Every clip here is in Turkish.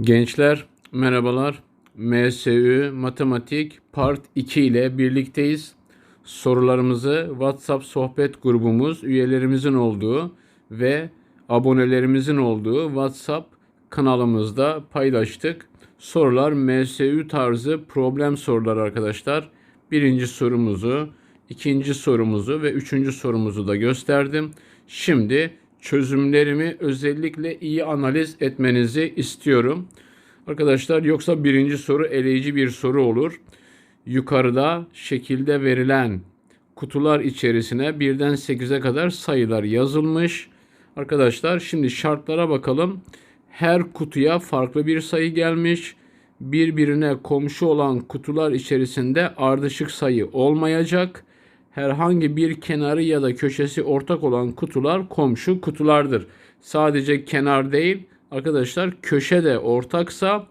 Gençler merhabalar. MSÜ Matematik Part 2 ile birlikteyiz. Sorularımızı WhatsApp sohbet grubumuz üyelerimizin olduğu ve abonelerimizin olduğu WhatsApp kanalımızda paylaştık. Sorular MSÜ tarzı problem soruları arkadaşlar. Birinci sorumuzu, ikinci sorumuzu ve üçüncü sorumuzu da gösterdim. Şimdi çözümlerimi özellikle iyi analiz etmenizi istiyorum. Arkadaşlar yoksa birinci soru eleyici bir soru olur. Yukarıda şekilde verilen kutular içerisine birden 8'e kadar sayılar yazılmış. Arkadaşlar şimdi şartlara bakalım. Her kutuya farklı bir sayı gelmiş. Birbirine komşu olan kutular içerisinde ardışık sayı olmayacak herhangi bir kenarı ya da köşesi ortak olan kutular komşu kutulardır. Sadece kenar değil arkadaşlar köşe de ortaksa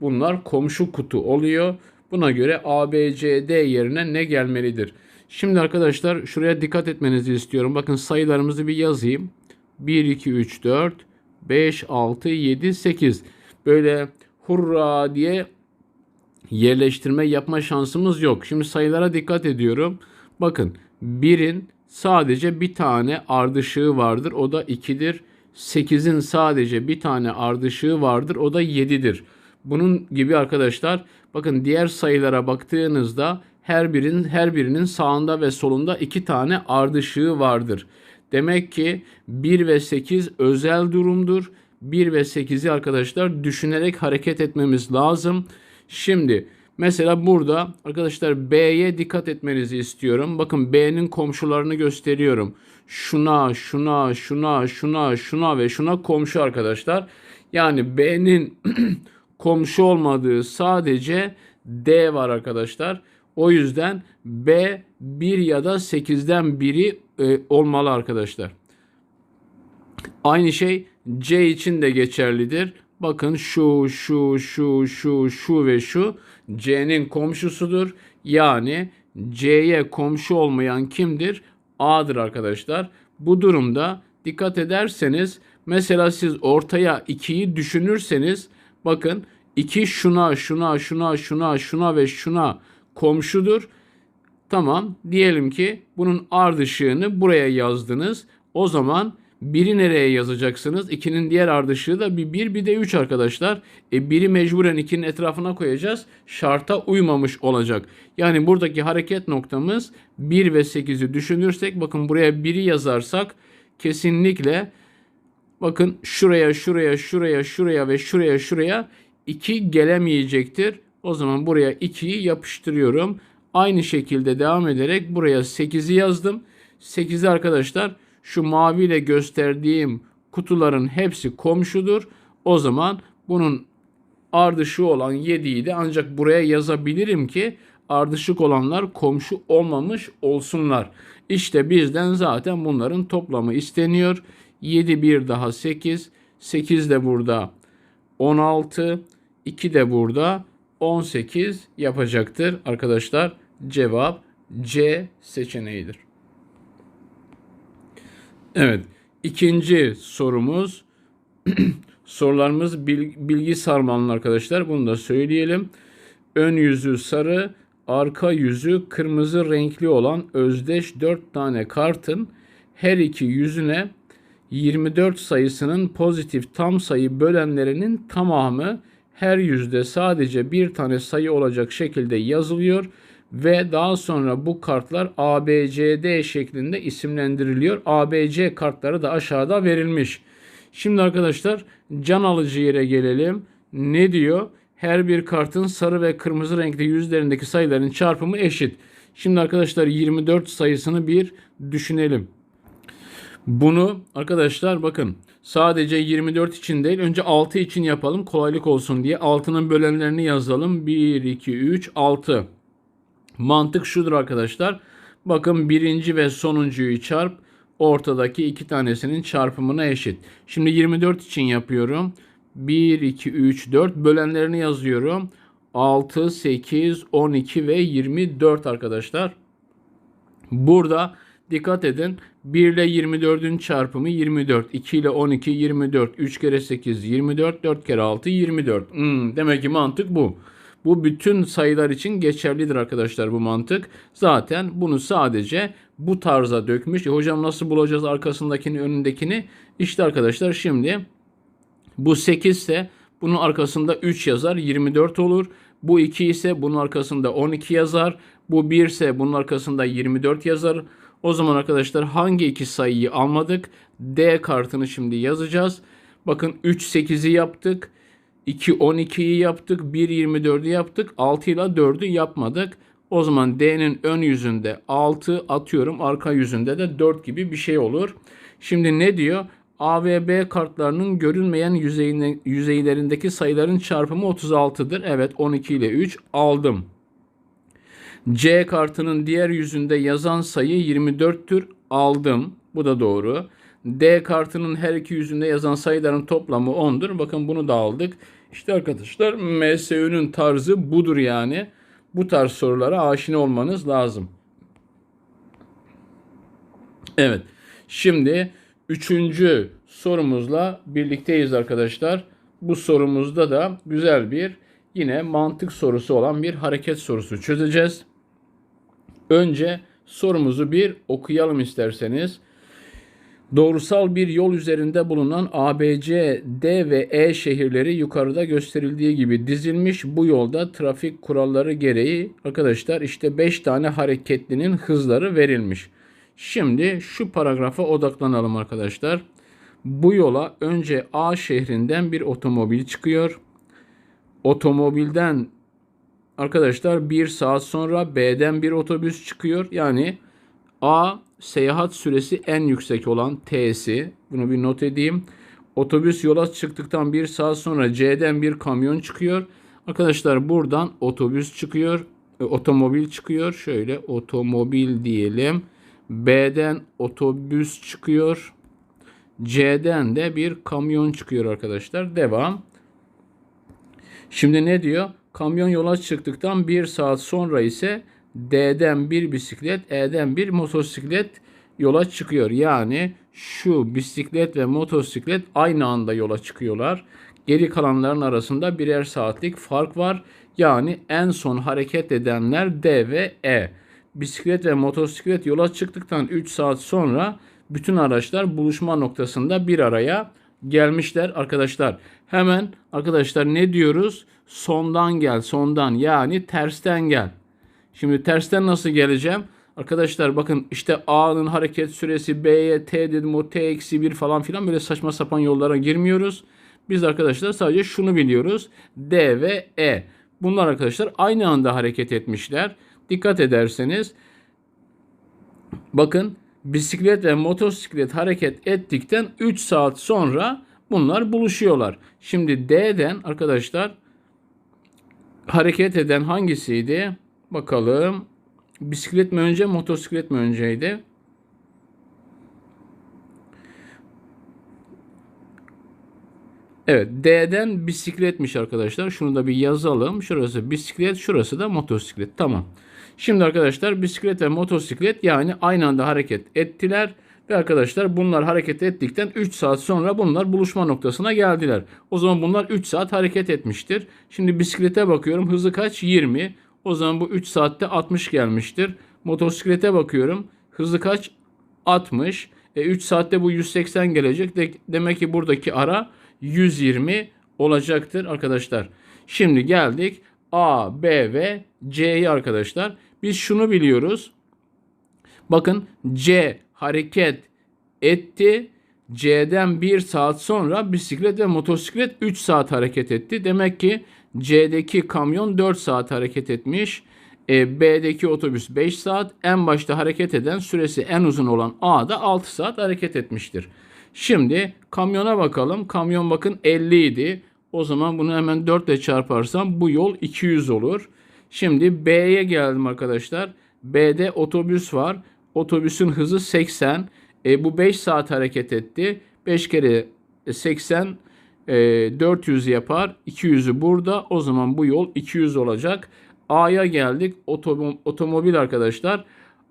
bunlar komşu kutu oluyor. Buna göre A, B, C, D yerine ne gelmelidir? Şimdi arkadaşlar şuraya dikkat etmenizi istiyorum. Bakın sayılarımızı bir yazayım. 1, 2, 3, 4, 5, 6, 7, 8. Böyle hurra diye yerleştirme yapma şansımız yok. Şimdi sayılara dikkat ediyorum. Bakın 1'in sadece bir tane ardışığı vardır. O da 2'dir. 8'in sadece bir tane ardışığı vardır. O da 7'dir. Bunun gibi arkadaşlar bakın diğer sayılara baktığınızda her birinin her birinin sağında ve solunda iki tane ardışığı vardır. Demek ki 1 ve 8 özel durumdur. 1 ve 8'i arkadaşlar düşünerek hareket etmemiz lazım. Şimdi Mesela burada arkadaşlar B'ye dikkat etmenizi istiyorum. Bakın B'nin komşularını gösteriyorum. Şuna, şuna, şuna, şuna, şuna ve şuna komşu arkadaşlar. Yani B'nin komşu olmadığı sadece D var arkadaşlar. O yüzden B 1 ya da 8'den biri e, olmalı arkadaşlar. Aynı şey C için de geçerlidir. Bakın şu, şu, şu, şu, şu ve şu C'nin komşusudur. Yani C'ye komşu olmayan kimdir? A'dır arkadaşlar. Bu durumda dikkat ederseniz mesela siz ortaya 2'yi düşünürseniz bakın 2 şuna, şuna, şuna, şuna, şuna ve şuna komşudur. Tamam diyelim ki bunun ardışığını buraya yazdınız. O zaman Biri nereye yazacaksınız? 2'nin diğer ardışığı da bir 1 bir de 3 arkadaşlar. E, biri mecburen 2'nin etrafına koyacağız. Şarta uymamış olacak. Yani buradaki hareket noktamız 1 ve 8'i düşünürsek bakın buraya 1'i yazarsak kesinlikle bakın şuraya şuraya şuraya şuraya ve şuraya şuraya 2 gelemeyecektir. O zaman buraya 2'yi yapıştırıyorum. Aynı şekilde devam ederek buraya 8'i yazdım. 8'i arkadaşlar şu maviyle gösterdiğim kutuların hepsi komşudur. O zaman bunun ardışığı olan 7'yi de ancak buraya yazabilirim ki ardışık olanlar komşu olmamış olsunlar. İşte bizden zaten bunların toplamı isteniyor. 7 bir daha 8. 8 de burada 16. 2 de burada 18 yapacaktır arkadaşlar. Cevap C seçeneğidir. Evet. ikinci sorumuz sorularımız bilgi sarmalının arkadaşlar. Bunu da söyleyelim. Ön yüzü sarı, arka yüzü kırmızı renkli olan özdeş 4 tane kartın her iki yüzüne 24 sayısının pozitif tam sayı bölenlerinin tamamı her yüzde sadece bir tane sayı olacak şekilde yazılıyor ve daha sonra bu kartlar ABCD şeklinde isimlendiriliyor. ABC kartları da aşağıda verilmiş. Şimdi arkadaşlar can alıcı yere gelelim. Ne diyor? Her bir kartın sarı ve kırmızı renkli yüzlerindeki sayıların çarpımı eşit. Şimdi arkadaşlar 24 sayısını bir düşünelim. Bunu arkadaşlar bakın sadece 24 için değil önce 6 için yapalım kolaylık olsun diye. 6'nın bölenlerini yazalım. 1, 2, 3, 6. Mantık şudur arkadaşlar. Bakın birinci ve sonuncuyu çarp. Ortadaki iki tanesinin çarpımına eşit. Şimdi 24 için yapıyorum. 1, 2, 3, 4 bölenlerini yazıyorum. 6, 8, 12 ve 24 arkadaşlar. Burada Dikkat edin 1 ile 24'ün çarpımı 24. 2 ile 12 24. 3 kere 8 24. 4 kere 6 24. Hmm, demek ki mantık bu. Bu bütün sayılar için geçerlidir arkadaşlar bu mantık. Zaten bunu sadece bu tarza dökmüş. E, hocam nasıl bulacağız arkasındakini önündekini? İşte arkadaşlar şimdi bu 8 ise bunun arkasında 3 yazar 24 olur. Bu 2 ise bunun arkasında 12 yazar. Bu 1 ise bunun arkasında 24 yazar. O zaman arkadaşlar hangi iki sayıyı almadık? D kartını şimdi yazacağız. Bakın 3 8'i yaptık. 2 12'yi yaptık. 1 24'ü yaptık. 6 ile 4'ü yapmadık. O zaman D'nin ön yüzünde 6 atıyorum. Arka yüzünde de 4 gibi bir şey olur. Şimdi ne diyor? A ve B kartlarının görünmeyen yüzeyine, yüzeylerindeki sayıların çarpımı 36'dır. Evet 12 ile 3 aldım. C kartının diğer yüzünde yazan sayı 24'tür. Aldım. Bu da doğru. D kartının her iki yüzünde yazan sayıların toplamı 10'dur. Bakın bunu da aldık. İşte arkadaşlar MSÜ'nün tarzı budur yani. Bu tarz sorulara aşina olmanız lazım. Evet. Şimdi üçüncü sorumuzla birlikteyiz arkadaşlar. Bu sorumuzda da güzel bir yine mantık sorusu olan bir hareket sorusu çözeceğiz. Önce sorumuzu bir okuyalım isterseniz. Doğrusal bir yol üzerinde bulunan ABC, D ve E şehirleri yukarıda gösterildiği gibi dizilmiş. Bu yolda trafik kuralları gereği arkadaşlar işte 5 tane hareketlinin hızları verilmiş. Şimdi şu paragrafa odaklanalım arkadaşlar. Bu yola önce A şehrinden bir otomobil çıkıyor. Otomobilden arkadaşlar bir saat sonra B'den bir otobüs çıkıyor. Yani A seyahat süresi en yüksek olan T'si. Bunu bir not edeyim. Otobüs yola çıktıktan bir saat sonra C'den bir kamyon çıkıyor. Arkadaşlar buradan otobüs çıkıyor. E, otomobil çıkıyor. Şöyle otomobil diyelim. B'den otobüs çıkıyor. C'den de bir kamyon çıkıyor arkadaşlar. Devam. Şimdi ne diyor? Kamyon yola çıktıktan bir saat sonra ise D'den bir bisiklet, E'den bir motosiklet yola çıkıyor. Yani şu bisiklet ve motosiklet aynı anda yola çıkıyorlar. Geri kalanların arasında birer saatlik fark var. Yani en son hareket edenler D ve E. Bisiklet ve motosiklet yola çıktıktan 3 saat sonra bütün araçlar buluşma noktasında bir araya gelmişler arkadaşlar. Hemen arkadaşlar ne diyoruz? Sondan gel, sondan yani tersten gel. Şimdi tersten nasıl geleceğim? Arkadaşlar bakın işte A'nın hareket süresi B'ye T dedim o T eksi 1 falan filan böyle saçma sapan yollara girmiyoruz. Biz arkadaşlar sadece şunu biliyoruz. D ve E. Bunlar arkadaşlar aynı anda hareket etmişler. Dikkat ederseniz bakın bisiklet ve motosiklet hareket ettikten 3 saat sonra bunlar buluşuyorlar. Şimdi D'den arkadaşlar hareket eden hangisiydi? Bakalım. Bisiklet mi önce, motosiklet mi önceydi? Evet, D'den bisikletmiş arkadaşlar. Şunu da bir yazalım. Şurası bisiklet, şurası da motosiklet. Tamam. Şimdi arkadaşlar bisiklet ve motosiklet yani aynı anda hareket ettiler. Ve arkadaşlar bunlar hareket ettikten 3 saat sonra bunlar buluşma noktasına geldiler. O zaman bunlar 3 saat hareket etmiştir. Şimdi bisiklete bakıyorum. Hızı kaç? 20. O zaman bu 3 saatte 60 gelmiştir. Motosiklete bakıyorum. Hızı kaç? 60. E 3 saatte bu 180 gelecek. De, demek ki buradaki ara 120 olacaktır arkadaşlar. Şimdi geldik A, B ve C'yi arkadaşlar. Biz şunu biliyoruz. Bakın C hareket etti. C'den 1 saat sonra bisiklet ve motosiklet 3 saat hareket etti. Demek ki C'deki kamyon 4 saat hareket etmiş. E, B'deki otobüs 5 saat. En başta hareket eden süresi en uzun olan A'da 6 saat hareket etmiştir. Şimdi kamyona bakalım. Kamyon bakın 50 idi. O zaman bunu hemen 4 ile çarparsam bu yol 200 olur. Şimdi B'ye geldim arkadaşlar. B'de otobüs var. Otobüsün hızı 80. E, bu 5 saat hareket etti. 5 kere 80 e, 400 yapar. 200'ü burada. O zaman bu yol 200 olacak. A'ya geldik. Otom otomobil arkadaşlar.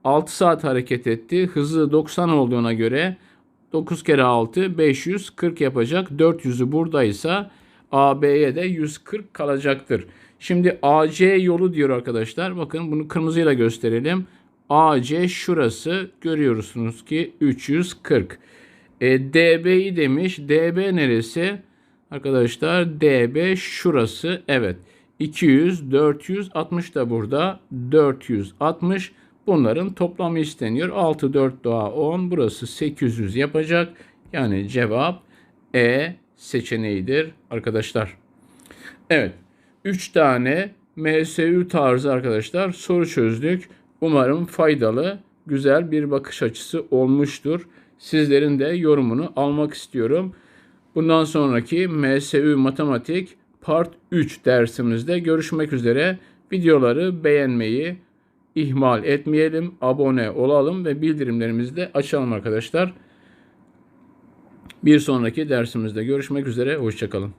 6 saat hareket etti. Hızı 90 olduğuna göre 9 kere 6 540 yapacak. 400'ü buradaysa AB'ye de 140 kalacaktır. Şimdi AC yolu diyor arkadaşlar. Bakın bunu kırmızıyla gösterelim. AC şurası görüyorsunuz ki 340. E, DB'yi demiş. DB neresi? Arkadaşlar DB şurası. Evet. 200, 460 da burada. 460. Bunların toplamı isteniyor. 6, 4 daha 10. Burası 800 yapacak. Yani cevap E seçeneğidir arkadaşlar. Evet. 3 tane MSU tarzı arkadaşlar soru çözdük. Umarım faydalı, güzel bir bakış açısı olmuştur. Sizlerin de yorumunu almak istiyorum. Bundan sonraki MSU Matematik Part 3 dersimizde görüşmek üzere. Videoları beğenmeyi ihmal etmeyelim, abone olalım ve bildirimlerimizi de açalım arkadaşlar. Bir sonraki dersimizde görüşmek üzere, hoşçakalın.